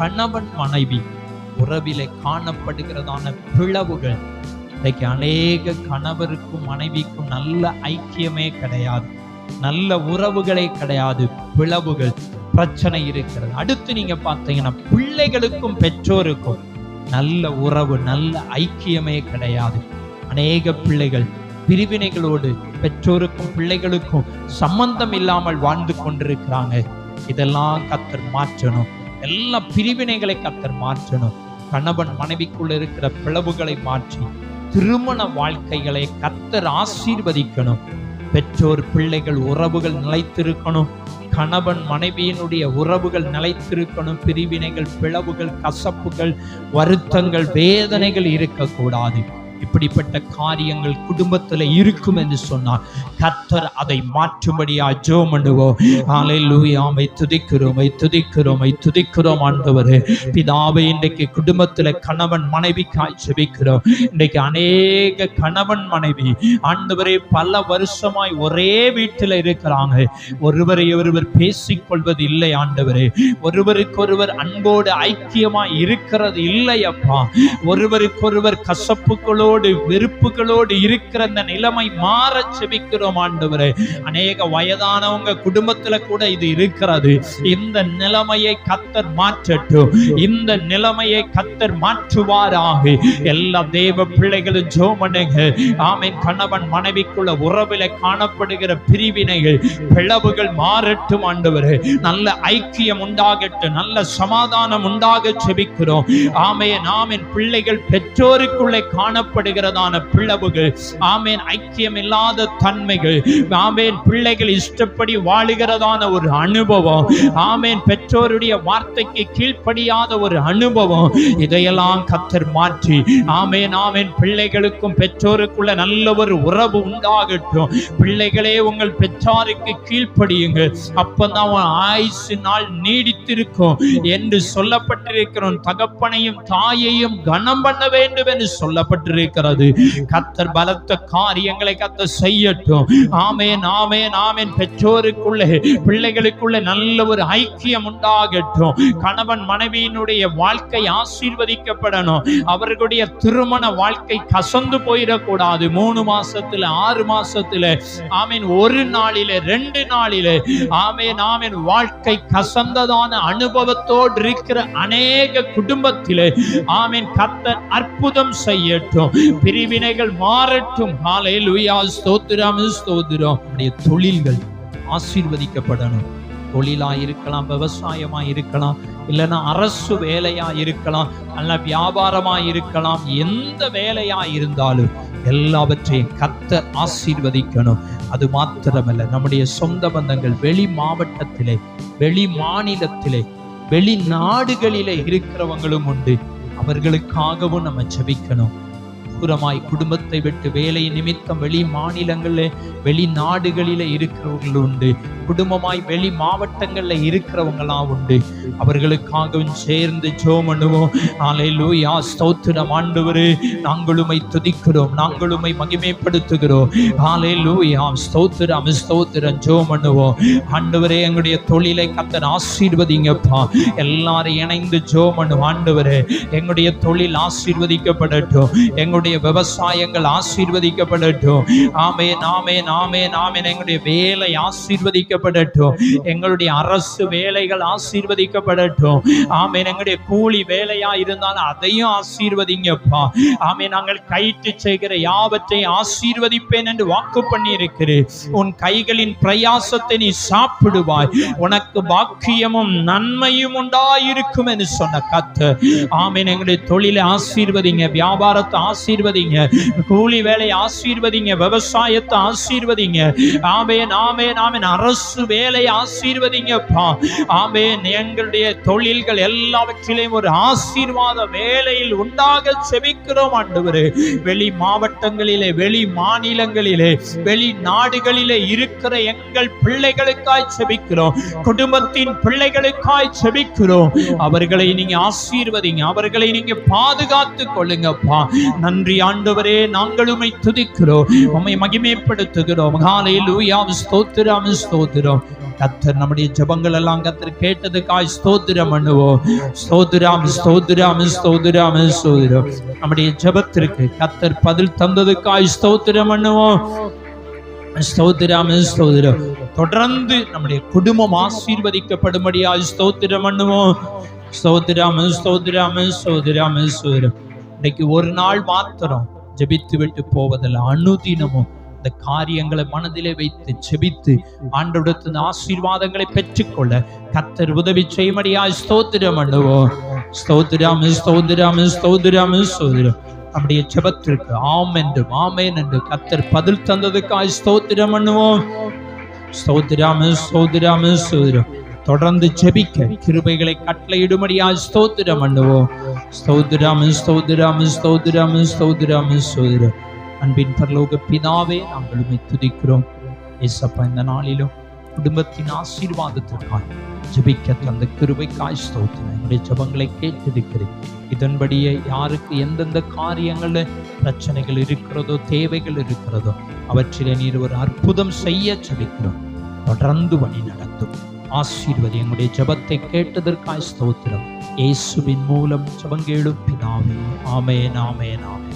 கணவன் மனைவி உறவிலே காணப்படுகிறதான பிளவுகள். இன்றைக்கு அநேக கணவருக்கும் மனைவிக்கும் நல்ல ஐக்கியமே கிடையாது. நல்ல உறவுகளே கிடையாது. பிளவுகள் பிரச்சனை இருக்கிறது. அடுத்து நீங்க பார்த்தீங்கன்னா பிள்ளைகளுக்கும் பெற்றோருக்கும் நல்ல உறவு நல்ல ஐக்கியமே கிடையாது. அநேக பிள்ளைகள் பிரிவினைகளோடு பெற்றோருக்கும் பிள்ளைகளுக்கும் சம்பந்தம் இல்லாமல் வாழ்ந்து கொண்டிருக்கிறாங்க. இதெல்லாம் கத்தர் மாற்றணும். எல்லா பிரிவினைகளை கத்தர் மாற்றணும். கணவன் மனைவிக்குள் இருக்கிற பிளவுகளை மாற்றி திருமண வாழ்க்கைகளை கத்தர் ஆசீர்வதிக்கணும். பெற்றோர் பிள்ளைகள் உறவுகள் நிலைத்திருக்கணும். கணவன் மனைவியினுடைய உறவுகள் நிலைத்திருக்கணும். பிரிவினைகள் பிளவுகள் கசப்புகள் வருத்தங்கள் வேதனைகள் இருக்கக்கூடாது. இப்படிப்பட்ட காரியங்கள் குடும்பத்தில் இருக்கும் என்று சொன்னார். கர்த்தர் அதை மாற்றும்படியா ஜோ பண்ணுவோம். ஆமை துதிக்கிறோமை துதிக்கிறோமை துதிக்கிறோம் ஆண்டவரு. பிதாவை இன்றைக்கு குடும்பத்தில் கணவன் மனைவி ஜெபிக்கிறோம். இன்றைக்கு அநேக கணவன் மனைவி ஆண்டவரே பல வருஷமாய் ஒரே வீட்டில் இருக்கிறாங்க. ஒருவரை ஒருவர் பேசிக்கொள்வது இல்லை ஆண்டவரே. ஒருவருக்கொருவர் அன்போடு ஐக்கியமாய் இருக்கிறது இல்லை அப்பா. ஒருவருக்கொருவர் கசப்புகளோடு வெறுப்புகளோடு இருக்கிற அந்த நிலைமை மாற செபிக்கிறோம் ஆண்டவரே. அநேக வயதானவங்க குடும்பத்துல கூட இது இருக்கிறது. இந்த நிலைமையை கத்தர் மாற்றட்டும். இந்த நிலைமையை கத்தர் மாற்றுவாராக. எல்லா தேவ பிள்ளைகளும் ஜோமனுங்க. ஆமென். கணவன் மனைவிக்குள்ள உறவில காணப்படுகிற பிரிவினைகள் பிளவுகள் மாறட்டும் ஆண்டவரே. நல்ல ஐக்கியம் உண்டாகட்டும். நல்ல சமாதானம் உண்டாக செபிக்கிறோம். ஆமைய நாமின் பிள்ளைகள் பெற்றோருக்குள்ளே காணப்படுகிற காணப்படுகிறதான பிளவுகள். ஆமேன் ஐக்கியம் இல்லாத தன்மைகள். ஆமேன் பிள்ளைகள் இஷ்டப்படி வாழுகிறதான ஒரு அனுபவம். ஆமேன் பெற்றோருடைய வார்த்தைக்கு கீழ்ப்படியாத ஒரு அனுபவம். இதையெல்லாம் கத்தர் மாற்றி. ஆமேன் ஆமேன் பிள்ளைகளுக்கும் பெற்றோருக்குள்ள நல்ல ஒரு உறவு உண்டாகட்டும். பிள்ளைகளே உங்கள் பெற்றாருக்கு கீழ்ப்படியுங்கள். அப்பதான் ஆயுசு நாள் நீடித்திருக்கும் என்று சொல்லப்பட்டிருக்கிறோம் தகப்பனையும் தாயையும் கனம் பண்ண வேண்டும் என்று சொல்லப்பட்டிருக்கிறது. கத்தர் பலத்த காரியங்களை கத்தர் செய்யட்டும். ஆமேன் ஆமேன் ஆமேன். பெற்றோருக்குள்ளே பிள்ளைகளுக்குள்ளே நல்ல ஒரு ஐக்கியம் உண்டாகட்டும். கணவன் மனைவியினுடைய வாழ்க்கை ஆசீர்வதிக்கப்படணும். அவர்களுடைய திருமண வாழ்க்கை கசந்து போயிடக்கூடாது. மூணு மாசத்துல ஆறு மாசத்துல ஆமீன் ஒரு நாளில ரெண்டு நாளில ஆமேன் ஆமீன். வாழ்க்கை கசந்ததான அனுபவத்தோடு இருக்கிற அநேக குடும்பத்திலே ஆமீன் கத்தர் அற்புதம் செய்யட்டும். பிரிவினைகள் மாறட்டும். ஹalleluya ஸ்தோத்திரம் ஸ்தோத்திரம். நம்முடைய தொழில்கள் ஆசீர்வதிக்கப்படணும். தொழிலா இருக்கலாம் விவசாயமா இருக்கலாம் இல்லைன்னா அரசு வேலையா இருக்கலாம் அல்ல வியாபாரமா இருக்கலாம் எந்த வேலையா இருந்தாலும் எல்லாவற்றையும் கத்த ஆசீர்வதிக்கணும். அது மாத்திரமல்ல நம்முடைய சொந்த பந்தங்கள் வெளி மாவட்டத்திலே வெளி மாநிலத்திலே வெளிநாடுகளிலே இருக்கிறவங்களும் உண்டு. அவர்களுக்காகவும் நம்ம ஜெபிக்கணும். தூரமாய் குடும்பத்தை விட்டு வேலை நிமித்தம் வெளி மாநிலங்களில் வெளிநாடுகளில இருக்கிறவர்கள் உண்டு. குடும்பமாய் வெளி மாவட்டங்கள்ல இருக்கிறவங்களாம் உண்டு. அவர்களுக்காகவும் சேர்ந்து ஜோம் நாளை லூயா ஸ்தோத்திரம் ஆண்டவரே நாங்களுமை துதிக்கிறோம். நாங்களுமை மகிமைப்படுத்துகிறோம். ஆலையிலூயா ஸ்தோத்திரம் ஸ்தோத்திரம் ஜோம் பண்ணுவோம் ஆண்டவரே எங்களுடைய தொழிலை கத்தன் ஆசீர்வதிங்கப்பா. எல்லாரும் இணைந்து ஜோம் பண்ணுவோம் ஆண்டவரே. எங்களுடைய தொழில் ஆசீர்வதிக்கப்படட்டும். எங்களுடைய விவசாயங்கள் ஆசீர்வதிக்கப்படட்டும். ஆமே நாமே நாமே நாமே எங்களுடைய வேலை ஆசீர்வதிக்கப்படட்டும். எங்களுடைய அரசு வேலைகள் ஆசீர்வதிக்கப்படட்டும். ஆமே எங்களுடைய கூலி வேலையா இருந்தாலும் அதையும் ஆசீர்வதிங்கப்பா. ஆமே நாங்கள் கைட்டு செய்கிற யாவற்றையும் ஆசீர்வதிப்பேன் என்று வாக்கு பண்ணி இருக்கிறேன் உன் கைகளின் பிரயாசத்தை நீ சாப்பிடுவாய். உனக்கு பாக்கியமும் நன்மையும் உண்டாயிருக்கும் என்று சொன்ன கத்து ஆமீன் எங்களுடைய தொழிலை ஆசீர்வதிங்க வியாபாரத்தை ஆசீர்வதிங்க. கூலி வேலையை ஆசீர்வதிங்க. விவசாயத்தை ஆசீர்வதிங்க. ஆமேன் ஆமேன் ஆமேன். அரசு வேலையை ஆசீர்வதிங்கப்பா. ஆமேன். எங்களுடைய தொழில்கள் எல்லாவற்றிலையும் ஒரு ஆசீர்வாத வேலையில் உண்டாக செபிக்கிறோம் ஆண்டவரே. வெளி மாவட்டங்களிலே வெளி மாநிலங்களிலே வெளி நாடுகளிலே இருக்கிற எங்கள் பிள்ளைகளுக்காய் செபிக்கிறோம். குடும்பத்தின் பிள்ளைகளுக்காய் செபிக்கிறோம். அவர்களை நீங்க ஆசீர்வதிங்க. அவர்களை நீங்க பாதுகாத்து கொள்ளுங்கப்பா. நன்றி. நன்றி ஆண்டவரே நாங்கள் உம்மை துதிக்கிறோம். உமை மகிமைப்படுத்துகிறோம். ஹalleluya ஸ்தோத்திரம் ஸ்தோத்திரம். கத்தர் நம்முடைய ஜபங்கள் எல்லாம் கத்தர் கேட்டதுக்காய் ஸ்தோத்திரம் பண்ணுவோம். ஸ்தோத்திரம் ஸ்தோத்திரம் ஸ்தோத்திரம் ஸ்தோதிரம் நம்முடைய ஜபத்திற்கு கத்தர் பதில் தந்ததுக்காய் ஸ்தோத்திரம் பண்ணுவோம். ஸ்தோத்திராம் ஸ்தோதிரம் தொடர்ந்து நம்முடைய குடும்பம் ஆசீர்வதிக்கப்படும்படியாய் ஸ்தோத்திரம் பண்ணுவோம். ஸ்தோத்திராம் ஸ்தோத்திரம் ஸ்தோதிராம் ஸ்தோதிரம் இன்னைக்கு ஒரு நாள் மாத்திரம் ஜெபித்து விட்டு போவதில்லை. அனுதினமும் இந்த காரியங்களை மனதிலே வைத்து செபித்து ஆண்டோடத்து ஆசீர்வாதங்களை பெற்றுக்கொள்ள கத்தர் உதவி செய்யும்படியாய் ஸ்தோத்திரம் பண்ணுவோம். ஸ்தோத்திரம் ஸ்தோத்திரம் ஸ்தோத்திரம் ஸ்தோத்திரம். நம்முடைய ஜெபத்திற்கு ஆம் என்று ஆமேன் என்று கத்தர் பதில் தந்ததுக்காய் ஸ்தோத்திரம் பண்ணுவோம். ஸ்தோத்திரம் ஸ்தோத்திரம் ஸ்தோத்திரம். தொடர்ந்து ஜெபிக்க கிருபைகளை கட்டளையிடும்படியா ஸ்தோத்திரம் பண்ணுவோம். ஸ்தோத்திரம் ஸ்தோத்திரம் ஸ்தோத்திரம் ஸ்தோத்திரம் ஸ்தோத்திரம். அன்பின் பரலோக பிதாவே நாங்கள் துதிக்கிறோம். ஏசப்பா இந்த நாளிலும் குடும்பத்தின் ஆசீர்வாதத்திற்காக ஜபிக்க தந்த கிருபைக்காய் ஸ்தோத்திரம். என்னுடைய ஜபங்களை கேட்டிருக்கிறேன் இதன்படியே யாருக்கு எந்தெந்த காரியங்களில் பிரச்சனைகள் இருக்கிறதோ தேவைகள் இருக்கிறதோ அவற்றிலே நீர் ஒரு அற்புதம் செய்ய ஜபிக்கிறோம். தொடர்ந்து வழி நடத்தும். ஆசீர்வதி எங்களுடைய ஜபத்தை கேட்டதற்காய் ஸ்தோத்திரம். இயேசுவின் மூலம் ஜெபங்கேடும் பிதாவே. ஆமேன் ஆமேன் ஆமென்.